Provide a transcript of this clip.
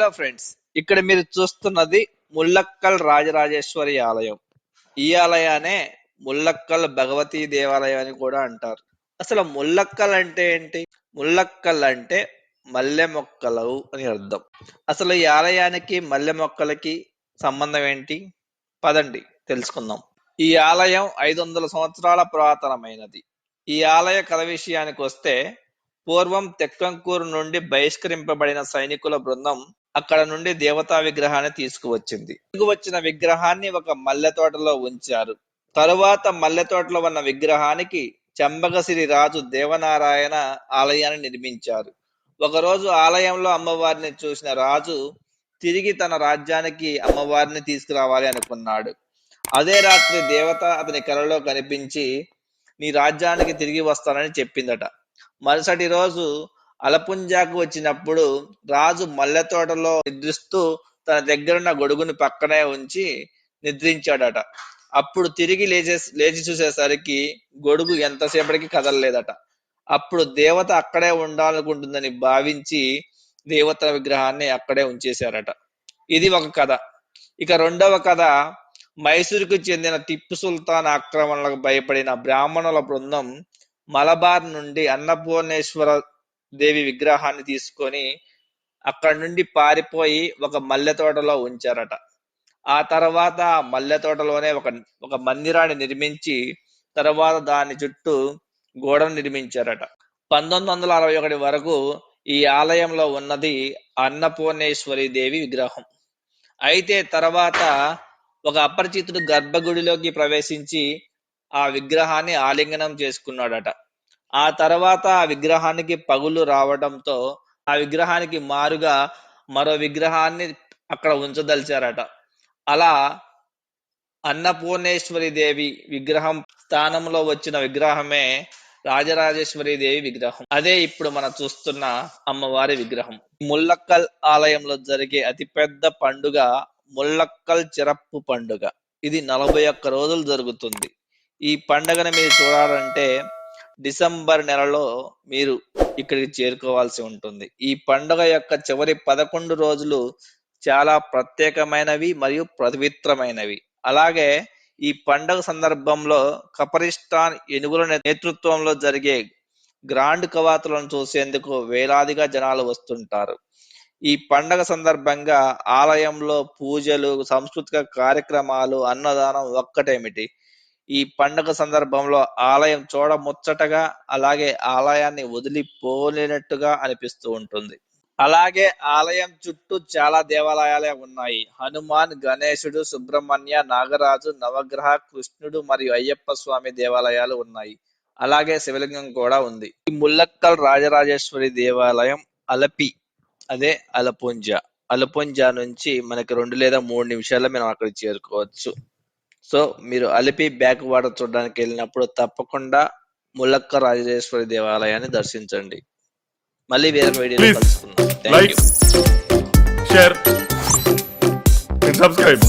Hello friends ఇక్కడ మీరు చూస్తున్నది ముల్లక్కల్ రాజరాజేశ్వరి ఆలయం. ఈ ఆలయానే ముల్లక్కల్ భగవతీ దేవాలయం అని కూడా అంటారు. అసలు ముల్లక్కల్ అంటే ఏంటి? ముల్లక్కల్ అంటే మల్లె మొక్కలు అని అర్థం. అసలు ఈ ఆలయానికి మల్లె మొక్కలకి సంబంధం ఏంటి? పదండి తెలుసుకుందాం. ఈ ఆలయం ఐదు వందల సంవత్సరాల పురాతనమైనది. ఈ ఆలయ కథ విషయానికి వస్తే పూర్వం తెక్కంకూరు నుండి బహిష్కరింపబడిన సైనికుల బృందం అక్కడ నుండి దేవతా విగ్రహాన్ని తీసుకువచ్చింది. వచ్చిన విగ్రహాన్ని ఒక మల్లె తోటలో ఉంచారు. తరువాత మల్లె తోటలో ఉన్న విగ్రహానికి చెంబగసిరి రాజు దేవనారాయణ ఆలయాన్ని నిర్మించారు. ఒకరోజు ఆలయంలో అమ్మవారిని చూసిన రాజు తిరిగి తన రాజ్యానికి అమ్మవారిని తీసుకురావాలి అనుకున్నాడు. అదే రాత్రి దేవత అతని కలలో కనిపించి నీ రాజ్యానికి తిరిగి వస్తానని చెప్పిందట. మరుసటి రోజు అలపుంజాకు వచ్చినప్పుడు రాజు మల్లె తోటలో నిద్రిస్తూ తన దగ్గరున్న గొడుగుని పక్కనే ఉంచి నిద్రించాడట. అప్పుడు తిరిగి లేచే లేచి చూసేసరికి గొడుగు ఎంతసేపటికి కదలలేదట. అప్పుడు దేవత అక్కడే ఉండాలనుకుంటుందని భావించి దేవత విగ్రహాన్ని అక్కడే ఉంచేశారట. ఇది ఒక కథ. ఇక రెండవ కథ మైసూరుకు చెందిన టిప్పు సుల్తాన్ ఆక్రమణలకు భయపడిన బ్రాహ్మణుల బృందం మలబార్ నుండి అన్నపూర్ణేశ్వర దేవి విగ్రహాన్ని తీసుకొని అక్కడి నుండి పారిపోయి ఒక మల్లె తోటలో ఉంచారట. ఆ తర్వాత ఆ మల్లె తోటలోనే ఒక ఒక మందిరాన్ని నిర్మించి తర్వాత దాని చుట్టూ గోడను నిర్మించారట. పంతొమ్మిది వందల అరవై ఒకటి వరకు ఈ ఆలయంలో ఉన్నది అన్నపూర్ణేశ్వరి దేవి విగ్రహం. అయితే తర్వాత ఒక అపరిచితుడు గర్భగుడిలోకి ప్రవేశించి ఆ విగ్రహాన్ని ఆలింగనం చేసుకున్నాడట. ఆ తర్వాత ఆ విగ్రహానికి పగులు రావడంతో ఆ విగ్రహానికి మారుగా మరో విగ్రహాన్ని అక్కడ ఉంచదలిచారట. అలా అన్నపూర్ణేశ్వరి దేవి విగ్రహం స్థానంలో వచ్చిన విగ్రహమే రాజరాజేశ్వరి దేవి విగ్రహం. అదే ఇప్పుడు మనం చూస్తున్న అమ్మవారి విగ్రహం. ముల్లక్కల్ ఆలయంలో జరిగే అతిపెద్ద పండుగ ముల్లక్కల్ చిరప్పు పండుగ. ఇది నలభై ఒక్క రోజులు జరుగుతుంది. ఈ పండుగను మీరు చూడాలంటే డిసెంబర్ నెలలో మీరు ఇక్కడికి చేరుకోవాల్సి ఉంటుంది. ఈ పండుగ యొక్క చివరి పదకొండు రోజులు చాలా ప్రత్యేకమైనవి మరియు పవిత్రమైనవి. అలాగే ఈ పండుగ సందర్భంలో కపరిస్తాన్ ఏనుగుల నేతృత్వంలో జరిగే గ్రాండ్ కవాతులను చూసేందుకు వేలాదిగా జనాలు వస్తుంటారు. ఈ పండగ సందర్భంగా ఆలయంలో పూజలు సాంస్కృతిక కార్యక్రమాలు అన్నదానం ఒక్కటేమిటి? ఈ పండుగ సందర్భంలో ఆలయం చూడ ముచ్చటగా అలాగే ఆలయాన్ని వదిలిపోలేనట్టుగా అనిపిస్తూ ఉంటుంది. అలాగే ఆలయం చుట్టూ చాలా దేవాలయాలే ఉన్నాయి. హనుమాన్ గణేశుడు సుబ్రహ్మణ్య నాగరాజు నవగ్రహ కృష్ణుడు మరియు అయ్యప్ప స్వామి దేవాలయాలు ఉన్నాయి. అలాగే శివలింగం కూడా ఉంది. ఈ ముల్లక్కల్ రాజరాజేశ్వరి దేవాలయం అలపి అదే అలపుంజ. అలపుంజ నుంచి మనకి రెండు లేదా మూడు నిమిషాల్లో మనం అక్కడికి చేరుకోవచ్చు. సో మీరు అలిపి బ్యాక్ వాటర్ చూడడానికి వెళ్ళినప్పుడు తప్పకుండా ముల్లక్క రాజరాజేశ్వరి దేవాలయాన్ని దర్శించండి. మళ్ళీ వేరే వీడియోలో కలుసుకుందాం. And subscribe.